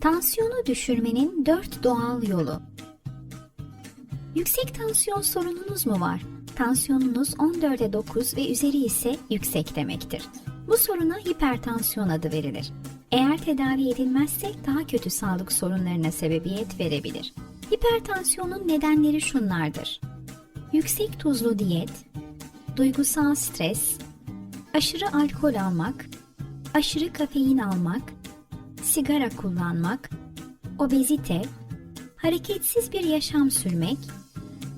Tansiyonu düşürmenin 4 doğal yolu. Yüksek tansiyon sorununuz mu var? Tansiyonunuz 14'e 9 ve üzeri ise yüksek demektir. Bu soruna hipertansiyon adı verilir. Eğer tedavi edilmezse daha kötü sağlık sorunlarına sebebiyet verebilir. Hipertansiyonun nedenleri şunlardır. Yüksek tuzlu diyet, duygusal stres, aşırı alkol almak, aşırı kafein almak, sigara kullanmak, obezite, hareketsiz bir yaşam sürmek,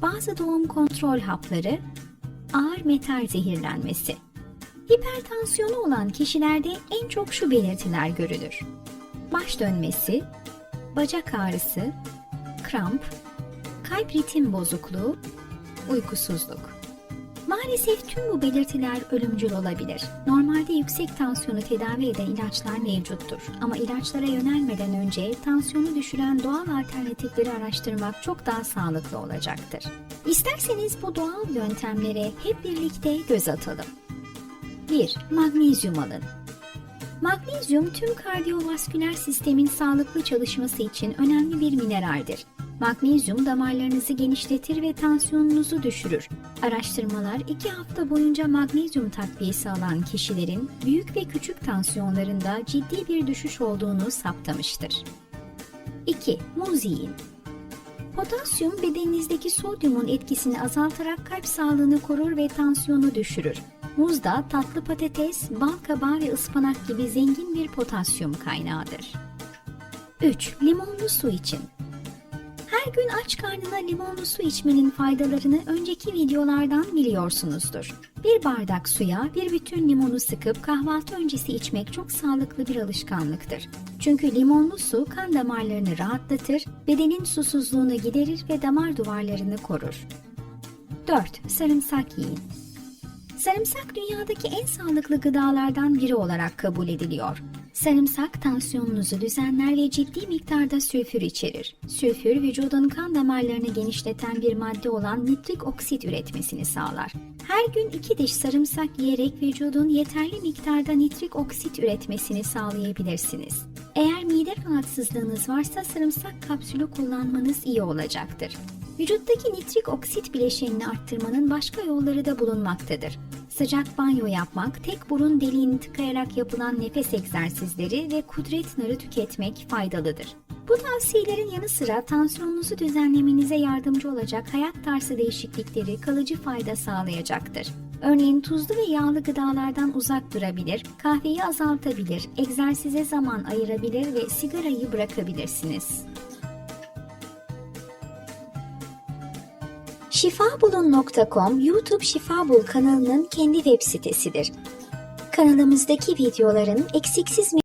bazı doğum kontrol hapları, ağır metal zehirlenmesi. Hipertansiyonu olan kişilerde en çok şu belirtiler görülür. Baş dönmesi, bacak ağrısı, kramp, kalp ritim bozukluğu, uykusuzluk. Maalesef tüm bu belirtiler ölümcül olabilir. Normalde yüksek tansiyonu tedavi eden ilaçlar mevcuttur. Ama ilaçlara yönelmeden önce tansiyonu düşüren doğal alternatifleri araştırmak çok daha sağlıklı olacaktır. İsterseniz bu doğal yöntemlere hep birlikte göz atalım. 1. Magnezyum alın. Magnezyum tüm kardiyovasküler sistemin sağlıklı çalışması için önemli bir mineraldir. Magnezyum damarlarınızı genişletir ve tansiyonunuzu düşürür. Araştırmalar 2 hafta boyunca magnezyum takviyesi alan kişilerin büyük ve küçük tansiyonlarında ciddi bir düşüş olduğunu saptamıştır. 2. Muz yiyin. Potasyum bedeninizdeki sodyumun etkisini azaltarak kalp sağlığını korur ve tansiyonu düşürür. Muzda tatlı patates, bal kabağı ve ıspanak gibi zengin bir potasyum kaynağıdır. 3. Limonlu su için. Her gün aç karnına limonlu su içmenin faydalarını önceki videolardan biliyorsunuzdur. Bir bardak suya bir bütün limonu sıkıp kahvaltı öncesi içmek çok sağlıklı bir alışkanlıktır. Çünkü limonlu su kan damarlarını rahatlatır, bedenin susuzluğunu giderir ve damar duvarlarını korur. 4. Sarımsak yiyin. Sarımsak dünyadaki en sağlıklı gıdalardan biri olarak kabul ediliyor. Sarımsak tansiyonunuzu düzenler ve ciddi miktarda sülfür içerir. Sülfür vücudun kan damarlarını genişleten bir madde olan nitrik oksit üretmesini sağlar. Her gün iki diş sarımsak yiyerek vücudun yeterli miktarda nitrik oksit üretmesini sağlayabilirsiniz. Eğer mide rahatsızlığınız varsa sarımsak kapsülü kullanmanız iyi olacaktır. Vücuttaki nitrik oksit bileşenini arttırmanın başka yolları da bulunmaktadır. Sıcak banyo yapmak, tek burun deliğini tıkayarak yapılan nefes egzersizleri ve kudret narı tüketmek faydalıdır. Bu tavsiyelerin yanı sıra tansiyonunuzu düzenlemenize yardımcı olacak hayat tarzı değişiklikleri kalıcı fayda sağlayacaktır. Örneğin tuzlu ve yağlı gıdalardan uzak durabilir, kahveyi azaltabilir, egzersize zaman ayırabilir ve sigarayı bırakabilirsiniz. Şifabulun.com YouTube Şifabul kanalının kendi web sitesidir. Kanalımızdaki videoların eksiksiz